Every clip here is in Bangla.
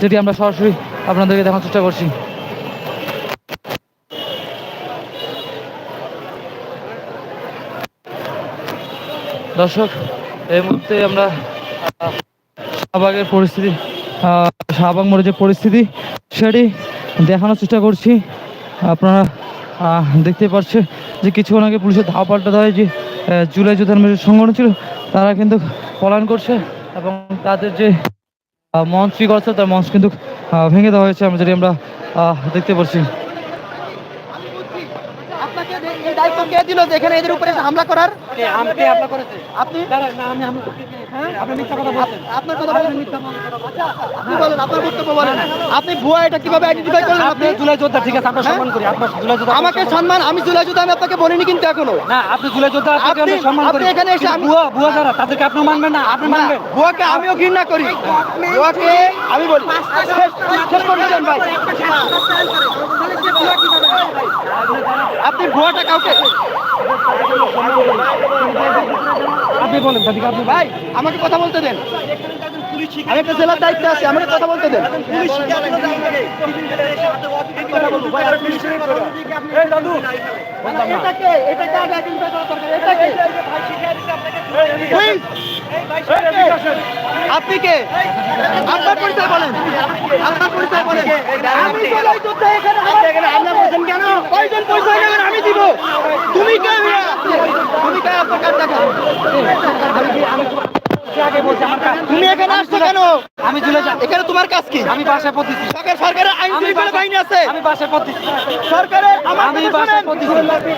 যেটি আমরা সরাসরি আপনাদেরকে দেখানোর চেষ্টা করছি। দর্শক, এই মুহূর্তে আমরা শাহবাগের পরিস্থিতি শাহবাগ মোড়ের যে পরিস্থিতি, সেটি দেখানোর চেষ্টা করছি। আপনারা দেখতে পাচ্ছে যে কিছুক্ষণ আগে পুলিশের ধাওয়া পাল্টা হয় যে জুলাই যোদ্ধার সংগঠন ছিল তারা কিন্তু পলায়ন করছে এবং তাদের যে মঞ্চ কি করছে তার মঞ্চ কিন্তু আহ, ভেঙে দেওয়া হয়েছে আমরা যদি আমরা আহ, দেখতে পাচ্ছি। আপনাকে দায়িত্ব কে দিল যে এখানে এদের উপরে হামলা করার? আপনি হামলা করেছে? আপনি? না আমি হামলা আপনি মিথ্যা কথা বলছেন। আপনার কথা বলেন। আচ্ছা, আপনি বলেন? আপনার বক্তব্য বলেন। আপনি ভুয়া এটা কীভাবে আইডেন্টিফাই করলেন? আপনি জুলাই যোদ্ধা ঠিক আছে আপনার হ্যাঁ? সম্মান করি আপনার জুলাই যোদ্ধা আমাকে সম্মান আমি জুলাই যুদ্ধ আমি আপনাকে বলিনি কিন্তু এখনও। না আপনি জুলাই যোদ্ধা আপনাকে আপনি- আমি সম্মান আপনি এখানে এসে আমি- বুয়া বুয়া যারা তাদেরকে আপনি মানবেন না আপনি মানবেন। ভুয়াকে আমিও ঘৃণা করি। ভুয়াকে আমি বলি। শেষ- করে দিলেন ভাই। আপনি ভুয়াটা কাউকে আপনি বলেন আপনি ভাই আমাকে কথা বলতে দেন। আমি একটা জেলার দায়িত্বে আছি আমাকে কথা বলতে দেন। এটাকে এটাকে এটাকে। আপনি কে? আপনার পরিচয় বলেন। আপনার পরিচয় বলেন। করেছেন কেন? কয়জন পরিচয় নেবেন আমি দিব। তুমি কে তুমি কে? আপনার কাজ তুমি এখানে আসছো কেন? আমি এখানে তোমার কাজ কি? আমি বাসায় পড়তেছি সরকার সরকারের আইন শৃঙ্খলা বাহিনী আছে। আমি বাসায় পড়তেছি সরকারের আমি বাসায় পড়তেছি।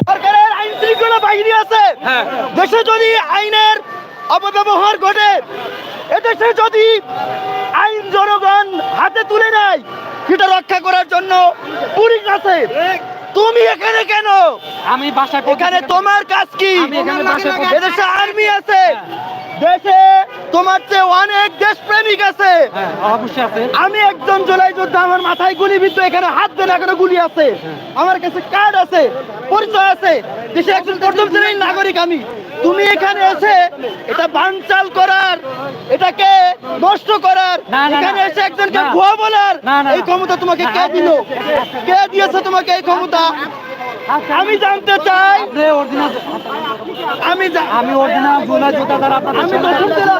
সরকারের আইন শৃঙ্খলা বাহিনী আছে। হ্যাঁ। দেশে যদি আইনের অপব্যবহার ঘটে। এদেশে যদি আইন জনগণ হাতে তুলে নেয় সেটা রক্ষা করার জন্য পুলিশ আছে। তুমি এখানে কেন? আমি বাসায় এখানে তোমার কাজ কি? এদেশে আর্মি আছে। দেশে তোমার চেয়ে অনেক দেশপ্রেমিক আছে। হ্যাঁ আছে। আমি একজন জুলাই যোদ্ধা আমার মাথায় গুলি বিদ্ধ এখানে হাত দেন এখনও গুলি আছে। আমার কাছে কার্ড আছে পরিচয় আছে। দেশে একজন প্রথম শ্রেণির নাগরিক আমি। তুমি এখানে এসে এটা বানচাল করার এটাকে নষ্ট করার। এখানে এসে একজনকে। ভুয়া বলার এই ক্ষমতা তোমাকে কে দিল? কে দিয়েছে তোমাকে এই ক্ষমতা? আমি জানতে চাই। আমি আমি জুলাই যোদ্ধা যারা আপনাদের আমি জেলা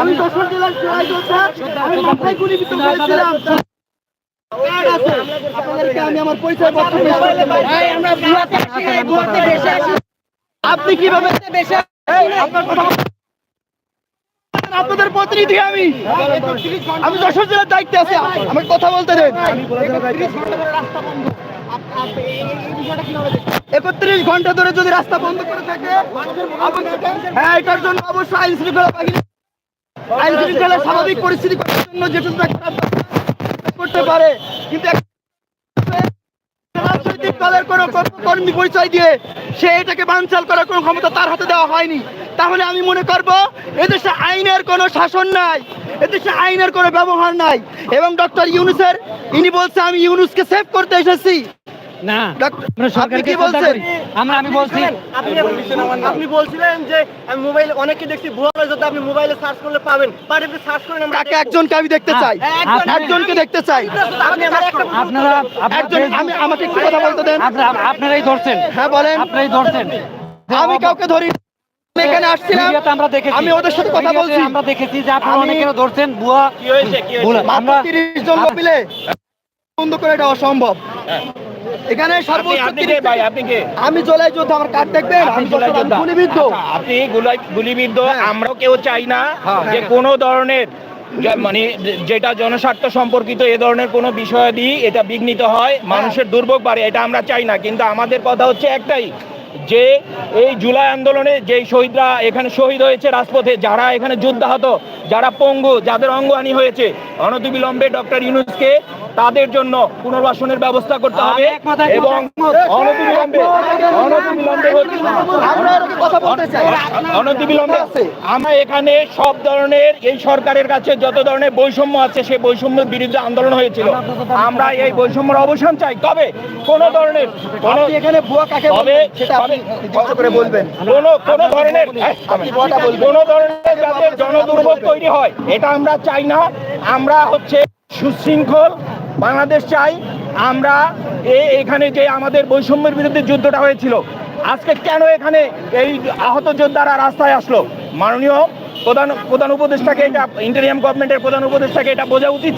আমি আমি মাথায় গুলি বিদ্ধ করেছিলাম। আছে। আপনাদেরকে আমি আমার পরিচয় পত্র। আপনি কীভাবে আপনার কথা আপনাদের প্রতিনিধি আমি। আমি যশোর জেলার দায়িত্বে আছি। আমাকে কথা বলতে দেন। একত্রিশ ঘণ্টা ধরে যদি রাস্তা বন্ধ করে থাকে হ্যাঁ এটার জন্য অবশ্যই আইন শৃঙ্খলা আইন শৃঙ্খলা স্বাভাবিক পরিস্থিতি জন্য করতে পারে। কিন্তু রাজনৈতিক দলের কোনো কর্মী পরিচয় দিয়ে সে এটাকে বানচাল করার কোনো ক্ষমতা তার হাতে দেওয়া হয়নি। তাহলে আমি মনে করব, এদেশে আইনের কোনো শাসন নাই, এদেশে আইনের কোনো ব্যবহার নাই। এবং ডক্টর ইউনুসের ইনি বলছে, আমি ইউনুসকে সেভ করতে এসেছি। না আপনি কি বলছেন? আমরা আমি বলছি আপনি বলছিলেন যে আমি মোবাইল অনেককে দেখছি ভুয়া যদি আপনি মোবাইলে সার্চ করলে পাবেন। বাট আপনি সার্চ করেন আমরা তাকে একজনকে আমি দেখতে চাই? একজনকে দেখতে চাই। আপনি আমার একটা আপনারা একজন আমি আমাকে একটু কথা বলতে দেন। আপনারাই ধরছেন। হ্যাঁ বলেন। আপনারাই ধরছেন। আমি কাউকে ধরি এখানে আসছিলাম। আমরা দেখেছি। আমি ওদের সাথে কথা বলছি। আমরা দেখেছি যে আপনারা অনেকে ধরছেন বুয়া কি হয়েছে কি হয়েছে? আমরা তিরিশ জন লোক মিলে বন্ধ করে এটা অসম্ভব এখানে আপনি সর্বোচ্চ আপনি কে 30 ভাই? আপনি কে? আমি জলাই যোদ্ধা আমার কার্ড দেখবেন? আমি। গুলিবিদ্ধ। আচ্ছা, আপনি গুলিবিদ্ধ হ্যাঁ। আমরাও কেউ চাই না যে কোনো ধরনের মানে যেটা জনস্বার্থ সম্পর্কিত এ ধরনের কোনো বিষয়াদি এটা বিঘ্নিত হয় মানুষের দুর্ভোগ বাড়ে এটা আমরা চাই না। কিন্তু আমাদের কথা হচ্ছে একটাই যে এই জুলাই আন্দোলনে যেই শহীদরা এখানে শহীদ হয়েছে রাজপথে যারা এখানে যুদ্ধাহত যারা পঙ্গু যাদের অঙ্গহানি হয়েছে অনতিবিলম্বে ডক্টর ইউনুসকে তাদের জন্য পুনর্বাসনের ব্যবস্থা করতে হবে এবং। অনতিবিলম্বে অনতিবিলম্বে অনতিবিলম্বে আমরা এখানে সব ধরনের এই সরকারের কাছে যত ধরনের বৈষম্য আছে সেই বৈষম্যের বিরুদ্ধে আন্দোলন হয়েছিল। আমরা এই বৈষম্যের অবসান চাই। তবে কোন ধরনের কোন এখানে কাকে তবে নির্দিষ্ট করে বলবেন। কোন কোন ধরনের কোন ধরনের যাতে জনদুর্ভোগ তৈরি হয় এটা আমরা চাই না। আমরা হচ্ছে সুশৃঙ্খল বাংলাদেশ চাই। আমরা এই এখানে যে আমাদের বৈষম্যের বিরুদ্ধে যুদ্ধটা হয়েছিল আজকে কেন এখানে এই আহত যোদ্ধারা রাস্তায় আসলো? মাননীয় প্রধান প্রধান উপদেষ্টাকে এটা ইন্টারিয়াম গভর্নমেন্টের প্রধান উপদেষ্টাকে এটা বোঝা উচিত।